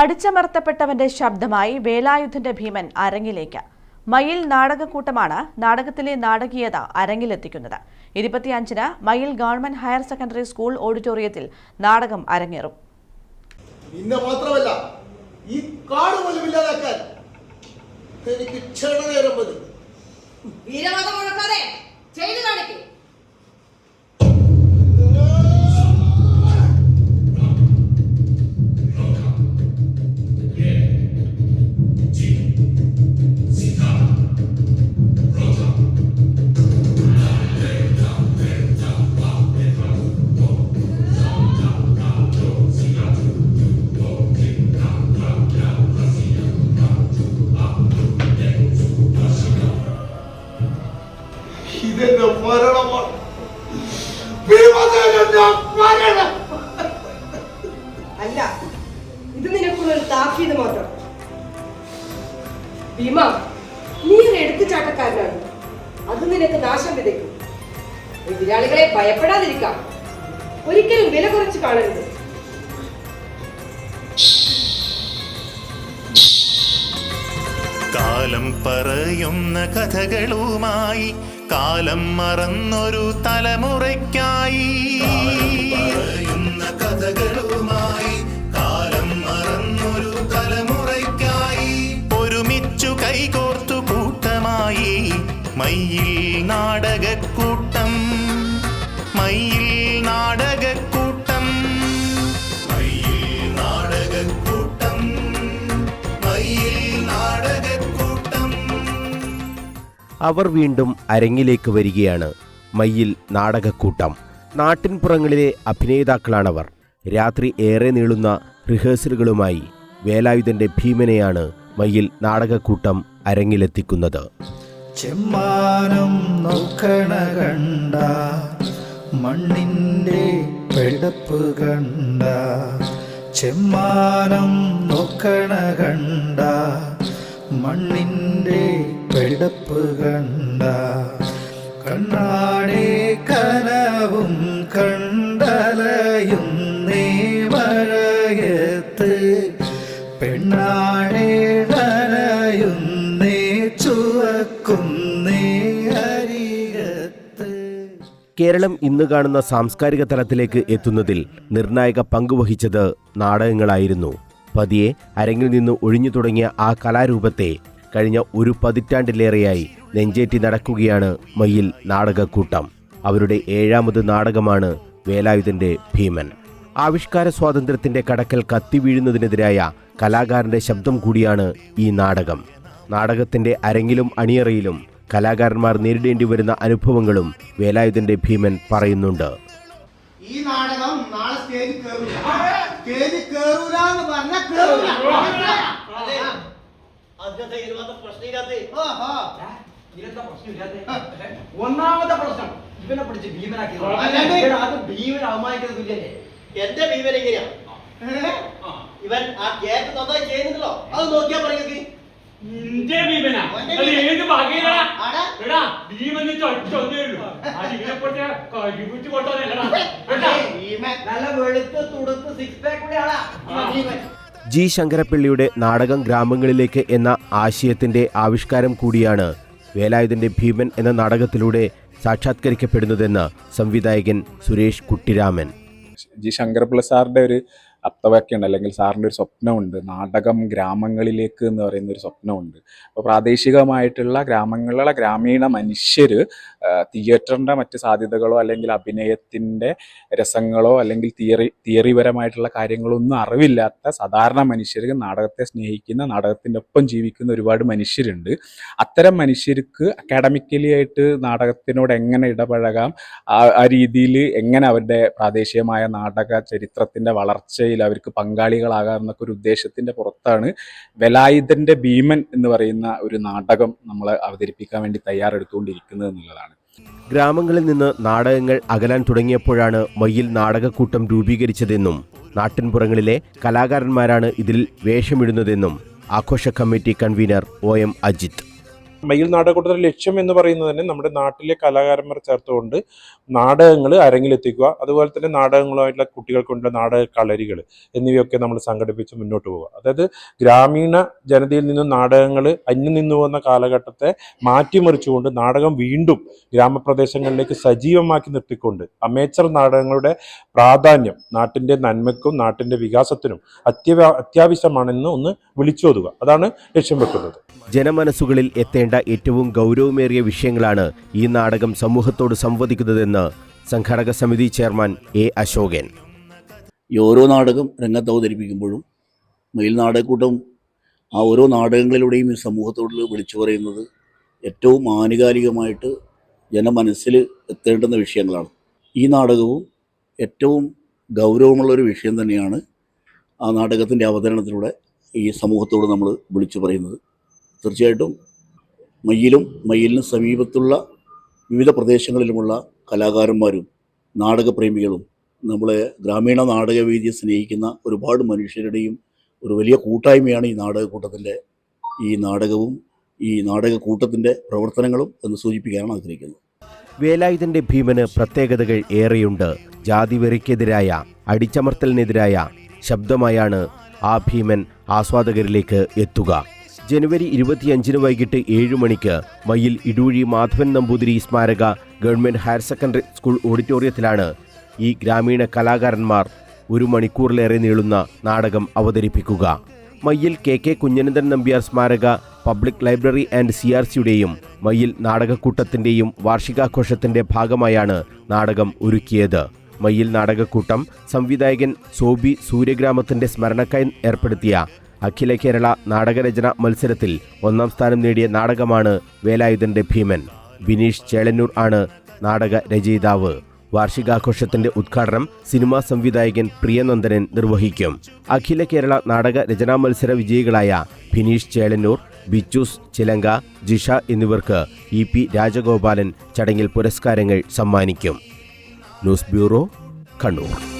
അടിച്ചമർത്തപ്പെട്ടവന്റെ ശബ്ദമായി വേലായുധന്റെ ഭീമൻ അരങ്ങിലേക്ക്. മയിൽ നാടകക്കൂട്ടമാണ് നാടകത്തിലെ നാടകീയത അരങ്ങിലെത്തിക്കുന്നത്. ഇരുപത്തിയഞ്ചിന് മയിൽ ഗവൺമെന്റ് ഹയർ സെക്കൻഡറി സ്കൂൾ ഓഡിറ്റോറിയത്തിൽ നാടകം അരങ്ങേറും. നിന്നെ മാത്രമല്ല ഈ കാട് പോലും ഇല്ലാതാക്കാൻ എനിക്ക് ക്ഷണനേരം മതി മുഴക്കാതെ ചെയ്തു കാണിക്കും. അല്ല ഇത് നിനക്കുള്ള ഒരു താക്കീത് മാത്രം. ഭീമ നീ ഒരു എടുത്തുചാട്ടക്കാരനാണ്. അത് നിനക്ക് നാശം വിതയ്ക്കും. എതിരാളികളെ ഭയപ്പെടാതിരിക്കാം. ഒരിക്കലും വില കുറച്ച് കാണരുത്. കാലം പറയുന്ന കഥകളുമായി കാലം മറന്നൊരു തലമുറയ്ക്കായി. പറയുന്ന കഥകളുമായി കാലം മറന്നൊരു തലമുറയ്ക്കായി ഒരുമിച്ചു കൈകോർത്തു കൂട്ടമായി. മയിൽ നാടകക്കൂട്ടം. മയിൽ നാടകക്കൂട്ടം. അവർ വീണ്ടും അരങ്ങിലേക്ക് വരികയാണ്. മയ്യിൽ നാടകക്കൂട്ടം. നാട്ടിൻപുറങ്ങളിലെ അഭിനേതാക്കളാണവർ. രാത്രി ഏറെ നീളുന്ന റിഹേഴ്സലുകളുമായി വേലായുധന്റെ ഭീമനെയാണ് മയ്യിൽ നാടകക്കൂട്ടം അരങ്ങിലെത്തിക്കുന്നത്. ചെമ്മാനം നോക്കണ കണ്ട മണ്ണിന്റെ കണ്ട ചെമ്മാനം നോക്കണ കണ്ട പെടപ്പ് കണ്ട കണ്ണാടി കനവും കണ്ടലയും മഴയത്ത് കനയും നീ ചുവക്കുന്നേ അരികത്ത്. കേരളം ഇന്ന് കാണുന്ന സാംസ്കാരിക തലത്തിലേക്ക് എത്തുന്നതിൽ നിർണായക പങ്കുവഹിച്ചത് നാടകങ്ങളായിരുന്നു. പതിയെ അരങ്ങിൽ നിന്ന് ഒഴിഞ്ഞു തുടങ്ങിയ ആ കലാരൂപത്തെ കഴിഞ്ഞ ഒരു പതിറ്റാണ്ടിലേറെയായി നെഞ്ചേറ്റി നടക്കുകയാണ് മയിൽ നാടകക്കൂട്ടം. അവരുടെ ഏഴാമത് നാടകമാണ് വേലായുധന്റെ ഭീമൻ. ആവിഷ്കാര സ്വാതന്ത്ര്യത്തിന്റെ കടക്കൽ കത്തിവീഴുന്നതിനെതിരായ കലാകാരന്റെ ശബ്ദം കൂടിയാണ് ഈ നാടകം. നാടകത്തിന്റെ അരങ്ങിലും അണിയറയിലും കലാകാരന്മാർ നേരിടേണ്ടി വരുന്ന അനുഭവങ്ങളും വേലായുധന്റെ ഭീമൻ പറയുന്നുണ്ട്. ഈ നാടകം നാളെ സ്റ്റേജിൽ എന്ന് പ്രശ്നമില്ലാത്ത. ഒന്നാമത്തെ പ്രശ്നം ഇവനെ പിടിച്ച് ഭീമനാക്കി അത്. ഭീമൻ അവമാനിക്കുന്നത് തുല്യല്ലേ എന്റെ ഭീമൻ എങ്ങനെയാ? ഇവൻ ആ കേക്ക് നന്നായി ചെയ്യുന്നുണ്ടല്ലോ അത് നോക്കിയാ നിന്റെ ഭീമനാ. ഏത് ഭാഗ്യടാ കഴിവിട്ട് ഭീമൻ. നല്ല വെളുത്ത് തുടുത്ത് സിക്സ് പാക്ക് കൂടെ ആളാ. ഭീമൻ ജി ശങ്കരപ്പിള്ളിയുടെ നാടകം ഗ്രാമങ്ങളിലേക്ക് എന്ന ആശയത്തിന്റെ ആവിഷ്കാരം കൂടിയാണ് വേലായുധന്റെ ഭീമൻ എന്ന നാടകത്തിലൂടെ സാക്ഷാത്കരിക്കപ്പെടുന്നതെന്ന് സംവിധായകൻ സുരേഷ് കുട്ടിരാമൻ. ജി ശങ്കരപ്പിള്ള സാറിന്റെ ഒരു അർത്ഥവാക്യമുണ്ട്. അല്ലെങ്കിൽ സാറിന്റെ ഒരു സ്വപ്നമുണ്ട്. നാടകം ഗ്രാമങ്ങളിലേക്ക് എന്ന് പറയുന്ന ഒരു സ്വപ്നമുണ്ട്. അപ്പോൾ പ്രാദേശികമായിട്ടുള്ള ഗ്രാമങ്ങളിലുള്ള ഗ്രാമീണ മനുഷ്യർ തിയേറ്ററിന്റെ മറ്റ് സാധ്യതകളോ അല്ലെങ്കിൽ അഭിനയത്തിന്റെ രസങ്ങളോ അല്ലെങ്കിൽ തിയറി തിയറിപരമായിട്ടുള്ള കാര്യങ്ങളോ ഒന്നും അറിവില്ലാത്ത സാധാരണ മനുഷ്യർക്ക് നാടകത്തെ സ്നേഹിക്കുന്ന നാടകത്തിന്റെ ഒപ്പം ജീവിക്കുന്ന ഒരുപാട് മനുഷ്യരുണ്ട്. അത്തരം മനുഷ്യർക്ക് അക്കാഡമിക്കലി ആയിട്ട് നാടകത്തിനോട് എങ്ങനെ ഇടപഴകാം ആ രീതിയിൽ എങ്ങനെ അവരുടെ പ്രാദേശികമായ നാടക ചരിത്രത്തിന്റെ ചരിത്രത്തിന്റെ വളർച്ചയിൽ അവർക്ക് പങ്കാളികളാകാം എന്നൊക്കെ ഒരു ഉദ്ദേശത്തിന്റെ പുറത്താണ് വെലായുധന്റെ ഭീമൻ എന്ന് പറയുന്ന ഒരു നാടകം നമ്മൾ അവതരിപ്പിക്കാൻ വേണ്ടി തയ്യാറെടുത്തുകൊണ്ടിരിക്കുന്നത് എന്നുള്ളതാണ്. ഗ്രാമങ്ങളിൽ നിന്ന് നാടകങ്ങൾ അകലാൻ തുടങ്ങിയപ്പോഴാണ് മയ്യിൽ നാടകക്കൂട്ടം രൂപീകരിച്ചതെന്നും നാട്ടിൻപുറങ്ങളിലെ കലാകാരന്മാരാണ് ഇതിൽ വേഷമിടുന്നതെന്നും ആഘോഷ committee convener O M Ajith. Mayyil നാടകക്കൂട്ടത്തിന്റെ ലക്ഷ്യം എന്ന് പറയുന്നത് തന്നെ നമ്മുടെ നാട്ടിലെ കലാകാരന്മാർ ചേർത്തുകൊണ്ട് നാടകങ്ങൾ അരങ്ങിലെത്തിക്കുക അതുപോലെ തന്നെ നാടകങ്ങളുമായിട്ടുള്ള കുട്ടികൾക്കുള്ള നാടക കളരികൾ എന്നിവയൊക്കെ നമ്മൾ സംഘടിപ്പിച്ച് മുന്നോട്ട് പോവുക. അതായത് ഗ്രാമീണ ജനതയിൽ നിന്നും നാടകങ്ങൾ അന്യം നിന്നു പോകുന്ന കാലഘട്ടത്തെ മാറ്റിമറിച്ചുകൊണ്ട് നാടകം വീണ്ടും ഗ്രാമപ്രദേശങ്ങളിലേക്ക് സജീവമാക്കി നിർത്തിക്കൊണ്ട് അമേച്ചർ നാടകങ്ങളുടെ പ്രാധാന്യം നാട്ടിന്റെ നന്മയ്ക്കും നാട്ടിന്റെ വികാസത്തിനും അത്യവ അത്യാവശ്യമാണെന്ന് ഒന്ന് വിളിച്ചോതുക. അതാണ് ലക്ഷ്യം വെക്കുന്നത്. ജനമനസ്സുകളിൽ എത്തേണ്ട ഏറ്റവും ഗൗരവമേറിയ വിഷയങ്ങളാണ് ഈ നാടകം സമൂഹത്തോട് സംവദിക്കുന്നതെന്ന് സംഘാടക സമിതി ചെയർമാൻ എ അശോകൻ. ഈ ഓരോ നാടകം രംഗത്ത് അവതരിപ്പിക്കുമ്പോഴും മയിൽ നാടകക്കൂട്ടം ആ ഓരോ നാടകങ്ങളിലൂടെയും ഈ സമൂഹത്തോട് വിളിച്ചു പറയുന്നത് ഏറ്റവും ആനുകാലികമായിട്ട് ജനമനസ്സിൽ എത്തേണ്ടുന്ന വിഷയങ്ങളാണ്. ഈ നാടകവും ഏറ്റവും ഗൗരവമുള്ള ഒരു വിഷയം തന്നെയാണ് ആ നാടകത്തിന്റെ അവതരണത്തിലൂടെ ഈ സമൂഹത്തോട് നമ്മൾ വിളിച്ചു പറയുന്നത്. തീർച്ചയായിട്ടും മയ്യിലും മയ്യിലിന് സമീപത്തുള്ള വിവിധ പ്രദേശങ്ങളിലുമുള്ള കലാകാരന്മാരും നാടകപ്രേമികളും നമ്മളെ ഗ്രാമീണ നാടകവേദിയെ സ്നേഹിക്കുന്ന ഒരുപാട് മനുഷ്യരുടെയും ഒരു വലിയ കൂട്ടായ്മയാണ് ഈ നാടകക്കൂട്ടത്തിന്റെ ഈ നാടകവും ഈ നാടകക്കൂട്ടത്തിന്റെ പ്രവർത്തനങ്ങളും എന്ന് സൂചിപ്പിക്കാനാണ് ആഗ്രഹിക്കുന്നത്. വേലായുധന്റെ ഭീമന് പ്രത്യേകതകൾ ഏറെയുണ്ട്. ജാതി ജാതിവെറിക്കെതിരായ അടിച്ചമർത്തലിനെതിരായ ശബ്ദമായാണ് ആ ഭീമൻ ആസ്വാദകരിലേക്ക് എത്തുക. ജനുവരി ഇരുപത്തിയഞ്ചിന് വൈകിട്ട് ഏഴ് മണിക്ക് മയിൽ ഇടൂഴി മാധവൻ നമ്പൂതിരി സ്മാരക ഗവൺമെന്റ് ഹയർ സെക്കൻഡറി സ്കൂൾ ഓഡിറ്റോറിയത്തിലാണ് ഈ ഗ്രാമീണ കലാകാരന്മാർ ഒരു മണിക്കൂറിലേറെ നീളുന്ന നാടകം അവതരിപ്പിക്കുക. മയ്യിൽ കെ കെ കുഞ്ഞനന്ദൻ നമ്പ്യാർ സ്മാരക public library and C R സിയുടെയും Mayyil നാടകക്കൂട്ടത്തിന്റെയും വാർഷികാഘോഷത്തിന്റെ ഭാഗമായാണ് നാടകം ഒരുക്കിയത്. മയ്യിൽ നാടകക്കൂട്ടം സംവിധായകൻ സോബി സൂര്യഗ്രാമത്തിന്റെ സ്മരണക്കായി ഏർപ്പെടുത്തിയ അഖില കേരള നാടകരചന മത്സരത്തിൽ ഒന്നാം സ്ഥാനം നേടിയ നാടകമാണ് വേലായുധന്റെ ഭീമൻ. വിനീഷ് ചേളന്നൂർ ആണ് നാടക രചയിതാവ്. വാർഷികാഘോഷത്തിന്റെ ഉദ്ഘാടനം സിനിമാ സംവിധായകൻ പ്രിയനന്ദനൻ നിർവഹിക്കും. അഖില കേരള നാടക രചനാ മത്സര വിജയികളായ ഭിനീഷ് ചേളന്നൂർ ബിച്ചൂസ് ചിലങ്ക ജിഷ എന്നിവർക്ക് ഇ പി രാജഗോപാലൻ ചടങ്ങിൽ പുരസ്കാരങ്ങൾ സമ്മാനിക്കും. News bureau Kannur.